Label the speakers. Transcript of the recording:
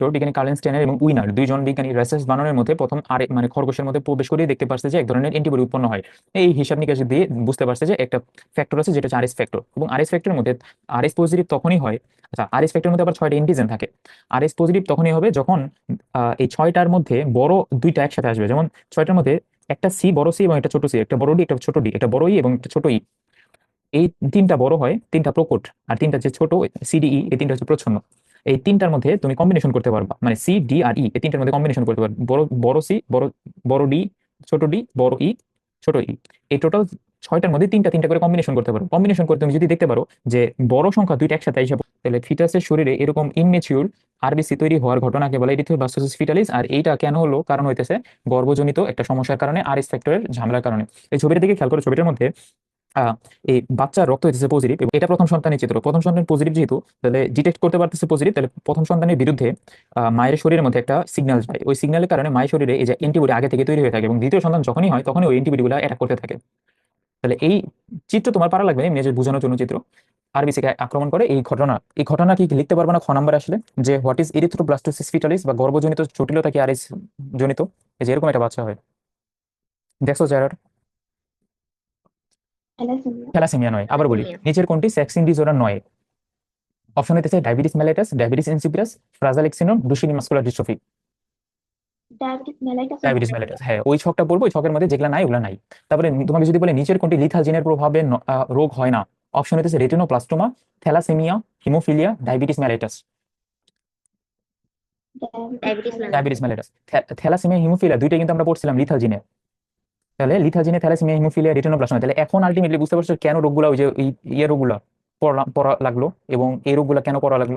Speaker 1: Factor বিজ্ঞানী কার্লেন স্টেনার এবং winner দুইজন বিজ্ঞানী রেসেস বানরের মধ্যে প্রথম আর মানে খরগোশের মধ্যে প্রবেশ করে দেখতে পারছে যে এক ধরনের অ্যান্টিবডি উৎপন্ন হয়। এই হিসাব নিকাশ দিয়ে বুঝতে পারছে যে একটা ফ্যাক্টর আছে যেটা হচ্ছে আরএস ফ্যাক্টর এবং আরএস ফ্যাক্টরের মধ্যে আরএস পজিটিভ তখনই হয় আচ্ছা আরএস ফ্যাক্টরের মধ্যে আবার ছয়টা এন্টিজেন থাকে। আরএস পজিটিভ তখনই হবে যখন এই ছয়টার মধ্যে বড় দুইটা একসাথে আসবে। যেমন ছয়টার মধ্যে একটা সি বড় সি এবং একটা ছোট সি একটা বড় ডি একটা ছোট ডি একটা বড় ই এবং একটা ছোট ই এই তিনটা বড় হয়, তিনটা প্রকট, আর তিনটা যে ছোট সিডিই এই তিনটা হচ্ছে প্রচ্ছন্ন। এই তিনটার মধ্যে তুমি কম্বিনেশন করতে পারবা। মানে সি ডি আর ই এই তিনটার মধ্যে কম্বিনেশন করতে পারবে। বড় বড় সি বড় বড় ডি ছোট ডি বড় ই ছোট ই এই টোটাল ছয়টার মধ্যে তিনটা তিনটা করে কম্বিনেশন করতে পারো। কম্বিনেশন করে তুমি যদি দেখতে পারো যে বড় সংখ্যা দুইটা একসাথে হিসাব তাহলে ফিটাসের শরীরে এরকম ইনমেচিউর আরবিসি তৈরি হওয়ার ঘটনাকে বলে ইরিথ্রোব্লাস্টোসিস ফিটালিস আর এইটা কেন হলো? কারণ হইতেছে গর্ভজনিত একটা সমস্যার কারণে আরএস ফ্যাক্টরের ঝামেলার কারণে। এই ছবিটার দিকে খেয়াল করো, ছবিটার মধ্যে এই বাচ্চার রক্ত হইতেছে পজিটিভ এবং এটা প্রথম সন্তানের চিত্র প্রথম সন্তান পজিটিভ যেহেতু, তাহলে ডিটেক্ট করতে পারতেছে পজিটিভ তাহলে প্রথম সন্তানের বিরুদ্ধে মায়ের শরীরের মধ্যে একটা সিগন্যাল যায়। ওই সিগন্যালের কারণে মায়ের শরীরে এই যে অ্যান্টিবডি আগে থেকে তৈরি হয়ে থাকে এবং দ্বিতীয় সন্তান যখনই হয়, তখনই ওই অ্যান্টিবডিগুলো অ্যাটাক করতে থাকে। তাহলে এই চিত্র তোমার পারা লাগবে নিজের বোঝানোর জন্য চিত্র। আরবিসিকে আক্রমণ করে এই ঘটনা এই ঘটনা কি লিখতে পারবে না, খ নাম্বার আসলে? যে হোয়াট ইজ ইরিথ্রোব্লাস্টোসিস ফিটালিস বা গর্ভজনিত জটিলতা কি আরএস জনিত? যে এরকম একটা বাচ্চা হয়। দেখছ যারা
Speaker 2: থ্যালাসেমিয়া।
Speaker 1: নয় আবার বলি নিচের কোনটি সেক্সিং ডিসঅর্ডার নয়? অপশন হইতেছে diabetes mellitus diabetes insipidus fragile এক্সিনোম Duchenne muscular dystrophy
Speaker 2: diabetes mellitus
Speaker 1: হ্যাঁ ওই ছকটা বলব ওই ছকের মধ্যে যেগুলো নাই ওগুলো নাই। তারপরে তোমাকে যদি বলে নিচের কোনটি লিথাল জিনের প্রভাবে রোগ হয় না অপশন হইতেছে retinoblastoma thalassaemia haemophilia diabetes mellitus
Speaker 3: diabetes mellitus
Speaker 1: diabetes mellitus thalassaemia haemophilia দুইটাই কিন্তু আমরা পড়ছিলাম লিথাল জিনে তাহলে লিথাজিনে থ্যালাসেমিয়া, হিমোফিলিয়া রেটিনোপ্লাস্টোমা তাহলে এখন আলটিমেটলি বুঝতে পারছ কেন রোগগুলো ওই যে ইয়ে রোগগুলো পড়া লাগল এবং এই রোগগুলো কেন পড়া লাগল।